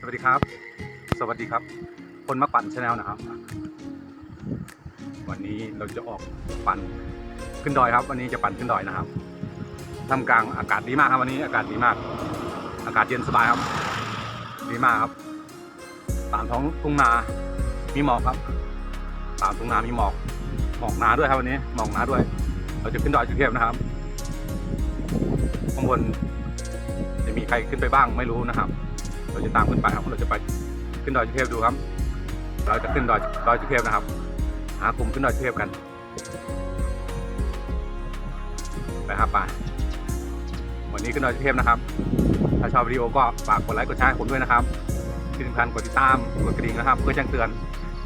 สวัสดีครับ สวัสดีครับ คนมาปั่นชาแนลนะครับ วันนี้เราจะออกปั่นขึ้นดอยครับ วันนี้จะปั่นขึ้นดอยนะครับทำกลางอากาศดีมากครับวันนี้อากาศดีมาก อากาศเย็นสบายครับ ดีมากครับ ตามท้องทุ่งนา มีหมอกครับ ตามทุ่งนามีหมอก หมอกหนาด้วยครับวันนี้ หมอกหนาด้วย เราจะขึ้นดอยสุเทพนะครับข้างบนจะมีใครขึ้นไปบ้างไม่รู้นะครับ เราจะตามขึ้นไปครับ เราจะไปขึ้นดอยสุเทพดูครับ เราจะขึ้นดอยดอยสุเทพนะครับ หากลุ่มขึ้นดอยสุเทพกัน ไปครับไปวันนี้ขึ้นดอยสุเทพนะครับ ถ้าชอบวิดีโอก็ฝากกดไลค์กดแชร์ให้ผมด้วยนะครับ ที่สำคัญกดติดตามกดกระดิ่งนะครับ เพื่อแจ้งเตือน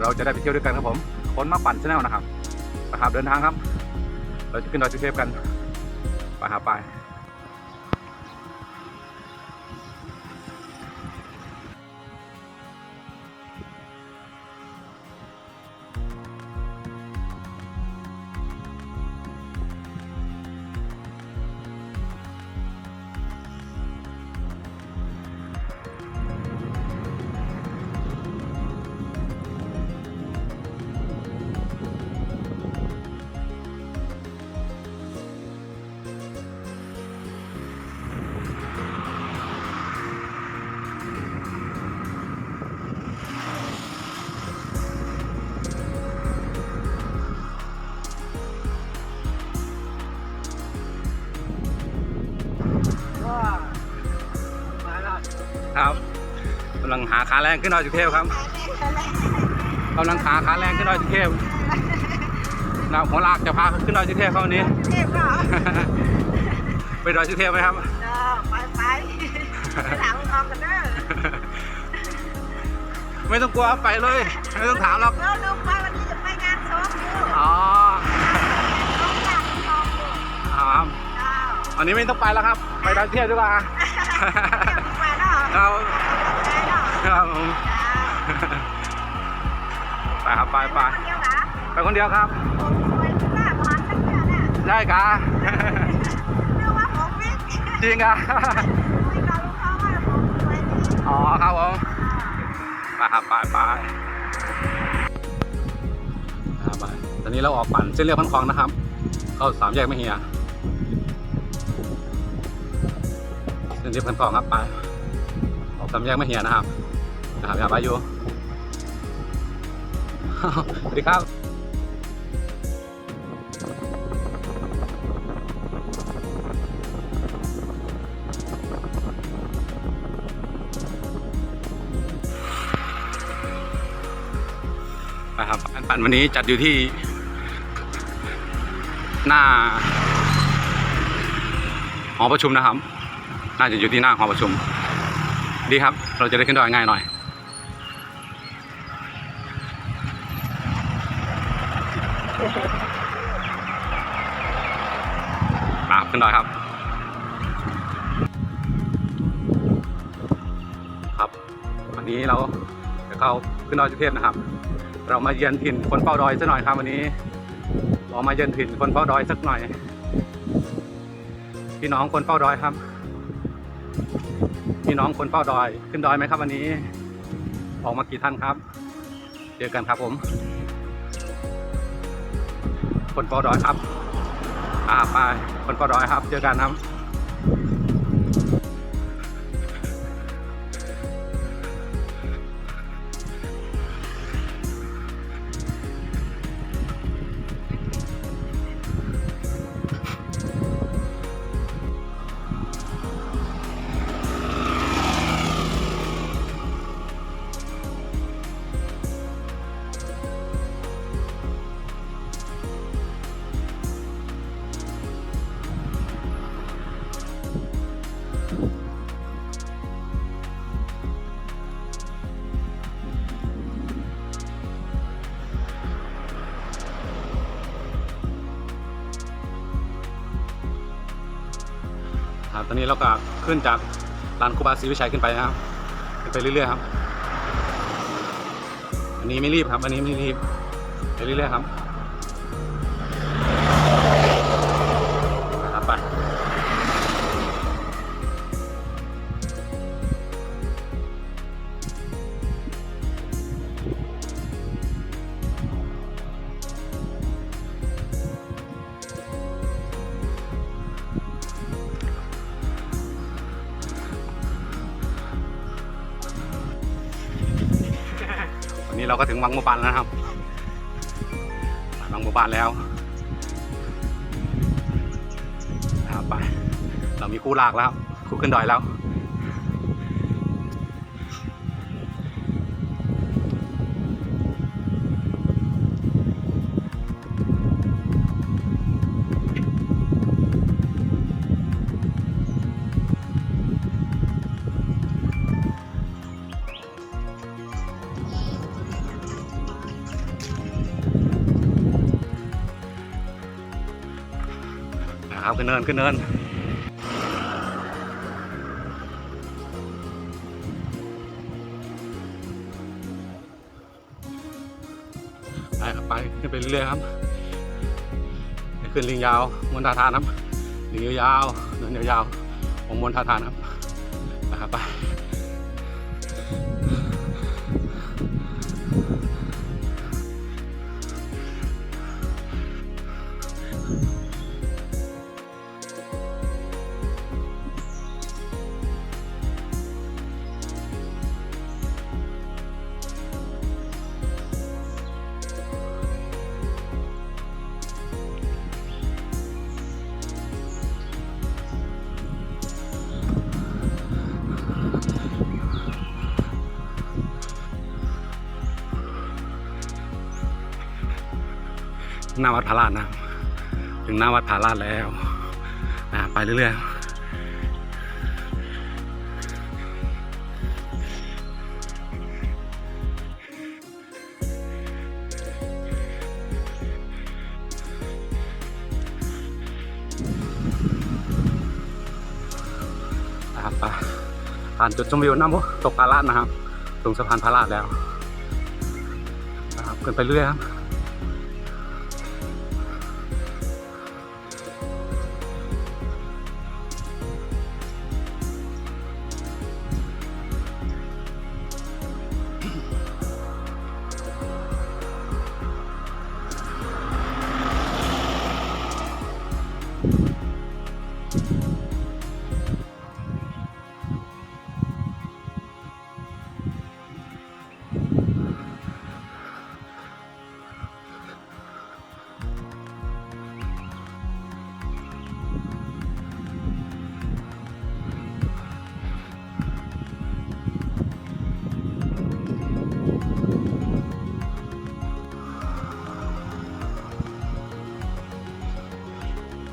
เราจะได้ไปเที่ยวด้วยกันครับผมคนมาปั่นชาแนลนะครับไปครับเดินทางครับ เราจะขึ้นดอยสุเทพกัน ไปครับไป ขาแรงขึ้นดอยสุเทพครับกำลังหาขาแรงขึ้นดอยสุเทพนะหัวลากจะพาขึ้นดอยสุเทพเขาวันนี้เทพก็ไปดอยสุเทพไหมครับเออไปไปไปถามทองกันเด้อไม่ต้องกลัวไปเลย ไม่ต้องถามหรอกเออลืมไปวันนี้จะไปงานซ้อมอยู่อ๋อซ้อมจากทองอยู่ครับเจ้าวันนี้ไม่ต้องไปแล้วครับ ไปดอยสุเทพดีกว่าไปเนาะครับไปเนาะ ครับผมจ้าไปครับไปไปคนเดียวนะไปคนเดียวครับผมสวยขึ้นหน้าพันตั้งแต่เนี่ยได้กะเรียกว่าผมวิ่งจริงอะคุยกับลูกค้าว่าผมสวยดีอ๋อครับผมไปครับไปไปครับไปตอนนี้เราออกปั่นเส้นเรียบพันคลองนะครับ เข้าสามแยกไม่เฮียเส้นเรียบพันคลองครับไปออกสามแยกไม่เฮียนะครับ นะครับอย่าไปอยู่สวัสดีครับนะครับการปั่นวันนี้จัดอยู่ที่ หน้าหอประชุมนะครับ น่าจะอยู่ที่หน้าหอประชุม ดีครับ เราจะได้ขึ้นดอยง่ายหน่อย วันนี้เราจะเข้าขึ้นดอยสุเทพนะครับ เรามาเยือนถิ่นคนเฝ้าดอยสักหน่อยครับวันนี้เรามาเยือนถิ่นคนเฝ้าดอยสักหน่อย พี่น้องคนเฝ้าดอยครับ พี่น้องคนเฝ้าดอย ขึ้นดอยไหมครับวันนี้ ออกมากี่ท่านครับ เจอกันครับผม คนเฝ้าดอยครับ อ่าไปคนเฝ้าดอยครับ เจอกันครับ ตอนนี้เราก็ขึ้นจากลานครูบาศรีวิชัยขึ้นไปนะครับขึ้นไปเรื่อยๆครับ อันนี้ไม่รีบครับ อันนี้ไม่รีบไปเรื่อยๆครับ เราก็ถึงวังหมู่บ้านแล้วนะครับวังหมู่บ้านแล้วครับไปเรามีคู่ลากแล้ว คู่ขึ้นดอยแล้ว ขึ้นเนินขึ้นเนินไปครับไปขึ้นไปเรื่อยๆครับขึ้นลิงยาวมวนทาทานครับลิงยาวๆเนินยาวๆของมวนทาทานครับไปครับไป หน้าวัดพระราชนะครับถึงหน้าวัดพระราชแล้วนะไปเรื่อยๆนะครับไปผ่านจุดชมวิวน้ำพุตกพระราชนะครับ ตรงสะพานพระราชแล้วนะครับขึ้นไปเรื่อยครับ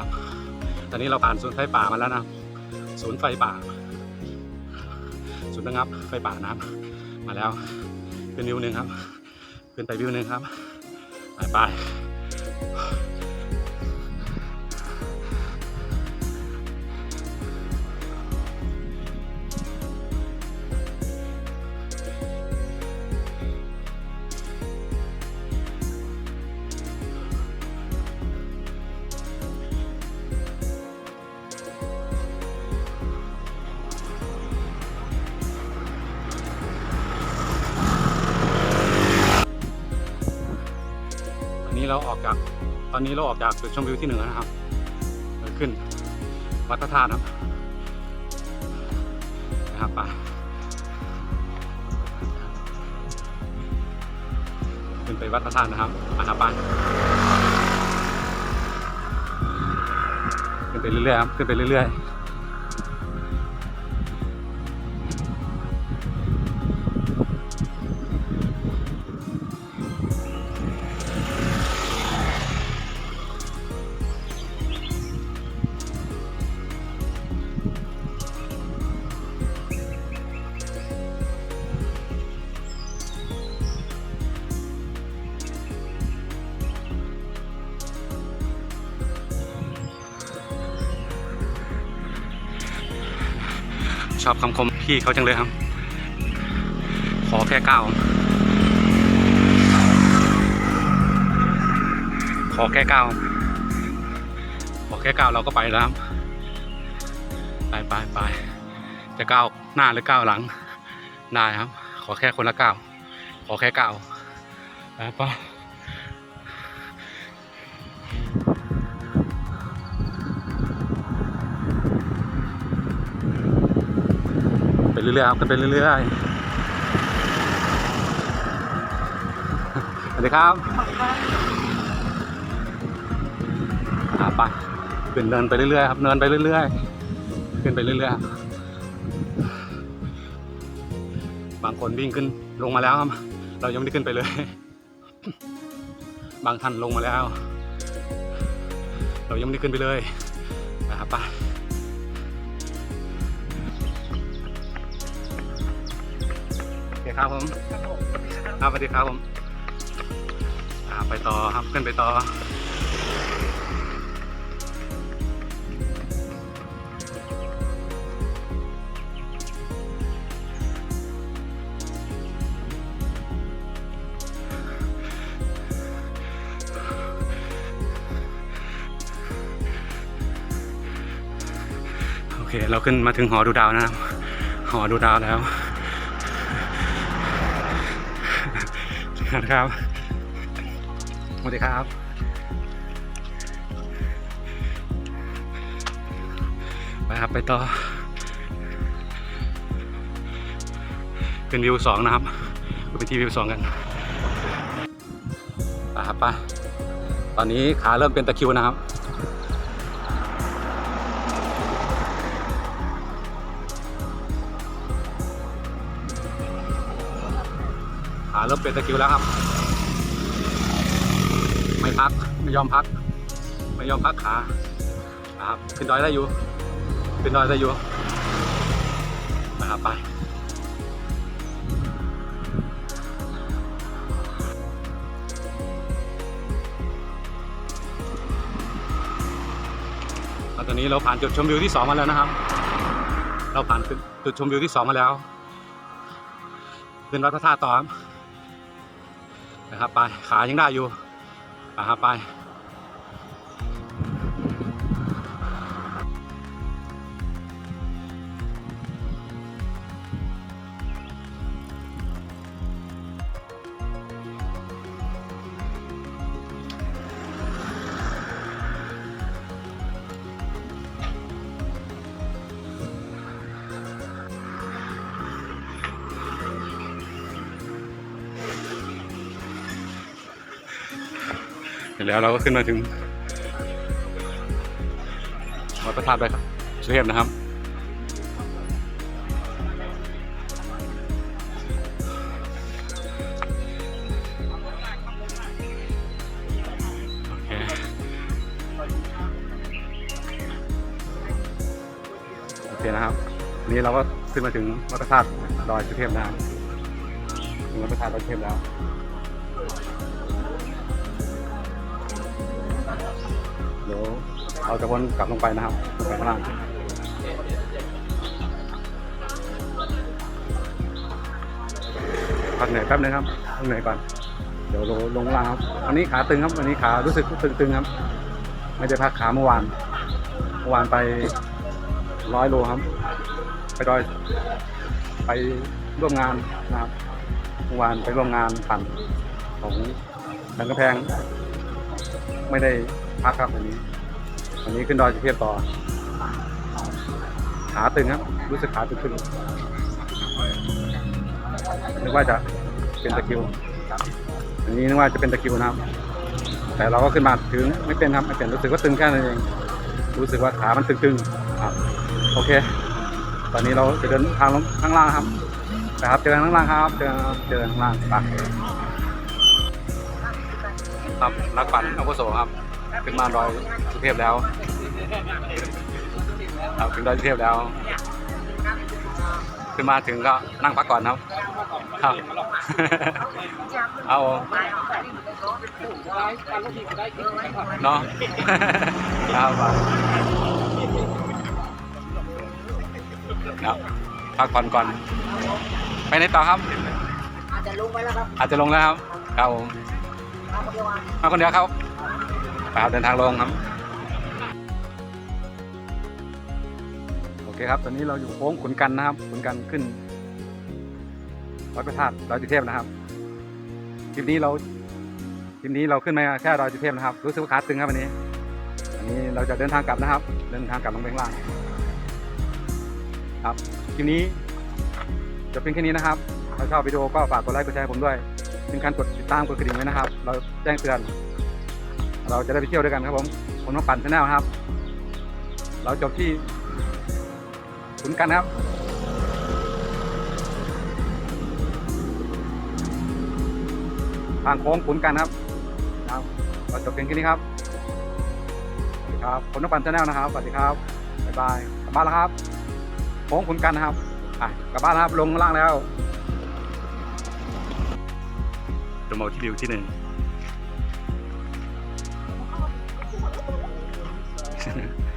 ครับ ตอนนี้เราผ่านศูนย์ไฟป่ามาแล้วนะศูนย์ไฟป่า ศูนย์ระงับไฟป่านะมาแล้ว เป็นวิวหนึ่งครับเป็นไปวิวหนึ่งครับไปไป เราออกจาก ตอนนี้เราออกจากจุดชมวิวที่หนึ่งนะครับขึ้นวัดพระธาตุนครับนะครับไปขึ้นไปวัดพระธาตุนะครับไปครับไปขึ้นไปเรื่อยๆครับขึ้นไปเรื่อยๆ ชอบคำคมพี่เขาจังเลยครับ ขอแค่ก้าวขอแค่ก้าวขอแค่ก้าวเราก็ไปแล้วครับไปไปไปจะก้าวหน้าหรือก้าวหลังได้ครับ ขอแค่คนละก้าวขอแค่ก้าวไปไป เรื่อยๆครับกันไปเรื่อยๆสวัสดีครับอ่าไปขึ้นเนินไปเรื่อยๆครับเนินไปเรื่อยๆขึ้นไปเรื่อยๆบบางคนวิ่งขึ้นลงมาแล้วครับ เรายังไม่ได้ขึ้นไปเลย บางท่านลงมาแล้ว เรายังไม่ได้ขึ้นไปเลยนะครับไป โอเคครับผมครับสวัสดีครับผมอ่าไปต่อครับขึ้นไปต่อโอเค เราขึ้นมาถึงหอดูดาวนะครับ หอดูดาวแล้ว นะครับสวัสดีครับ ไปครับไปต่อ เป็นวิวสองนะครับไปที่วิวสองกันไปครับไปตอนนี้ขาเริ่มเป็นตะคิวนะครับ ขาเริ่มเป็นตะคิวแล้วครับ ไม่พักไม่ยอมพัก ไม่ยอมพักขาครับขึ้นดอยได้อยู่ขึ้นดอยได้อยู่นะครับไปตอนนี้เราผ่านจุดชมวิวที่สองมาแล้วนะครับ เราผ่านจุดชมวิวที่สองมาแล้วขึ้นวัดพระธาตุต่อครับ นะครับไปขายังได้อยู่นะครับไป ร็จแล้วเราก็ขึ้นมาถึงวัดพระธาตุไปครับสุเทพนะครับโอเคนะครับ นี้เราก็ขึ้นมาถึงวัดพระธาตุดอยสุเทพนะครับถึงวัดพระธาตุดอยสุเทพแล้ว ดี๋ยวเราจะวนกลับลงไปนะครับลงไปข้างล่างพักเหนื่อยแป๊บนึงครับพักเหนื่อยก่อนเดี๋ยวลงลงล่างครับวันนี้ขาตึงครับวันนี้ขารู้สึกตึงๆครับ ไม่ได้พักขาเมื่อวานเมื่อวานไปร้อยโลครับ ไปดอย ไปร่วมงานนะครับเมื่อวานไปร่วมงานปั่นของดังกระแพง ไม่ได้ พักครับวันนี้ วันนี้ขึ้นดอยสุเทพต่อ ขาตึงครับ รู้สึกขาตึงๆนึกว่าจะเป็นตะคิว อันนี้นึกว่าจะเป็นตะคิวนะครับ แต่เราก็ขึ้นมาถึงไม่เป็นครับไม่เป็นรู้สึกว่าตึงแค่นั้นเอง รู้สึกว่าขามันตึงๆครับ โอเค ตอนนี้เราจะเดินทางลงข้างล่างครับนะครับ เจอกันข้างล่างครับ เจอกันเจอกันข้างล่างไปครับนักปั่นอาวุโสครับ ขึ้นมาดอยสุเทพแล้วครับถึงดอยสุเทพแล้ว ขึ้นมาถึงก็นั่งพักก่อนครับครับเอาเนาะครับครับพักผ่อนก่อน ไปไหนต่อครับ อาจจะลงไปแล้วครับอาจจะลงแล้วครับครับผมมาคนเดียวอะมาคนเดียวครับ ไปครับเดินทางลงครับ โอเคครับ ตอนนี้เราอยู่โค้งขุนกันนะครับ ขุนกันขึ้นวัดพระธาตุดอยสุเทพนะครับคลิปนี้เราคลิปนี้เราขึ้นมาแค่ดอยสุเทพนะครับ รู้สึกว่าขาตึงครับวันนี้อันนี้เราจะเดินทางกลับนะครับ เดินทางกลับลงไปข้างล่างครับคลิปนี้จะเป็นแค่นี้นะครับ ถ้าชอบวิดีโอก็ฝากกดไลค์กดแชร์ให้ผมด้วยถึงการกดติดตามกดกระดิ่งไว้นะครับ เราแจ้งเตือน เราจะได้ไปเที่ยวด้วยกันครับผมผมต้องปั่นชแนลครับ เราจบที่ขุนกันครับทางโค้งขุนกันครับครับเราจบเพียงแค่นี้ครับสวัสดีครับผมต้องปั่นชแนลนะครับสวัสดีครับบ๊ายบายกลับบ้านแล้วครับโค้งขุนกันครับอะกลับบ้านครับลงล่างแล้วจะมาที่วิวที่หนึ่ง Teşekkür ederim.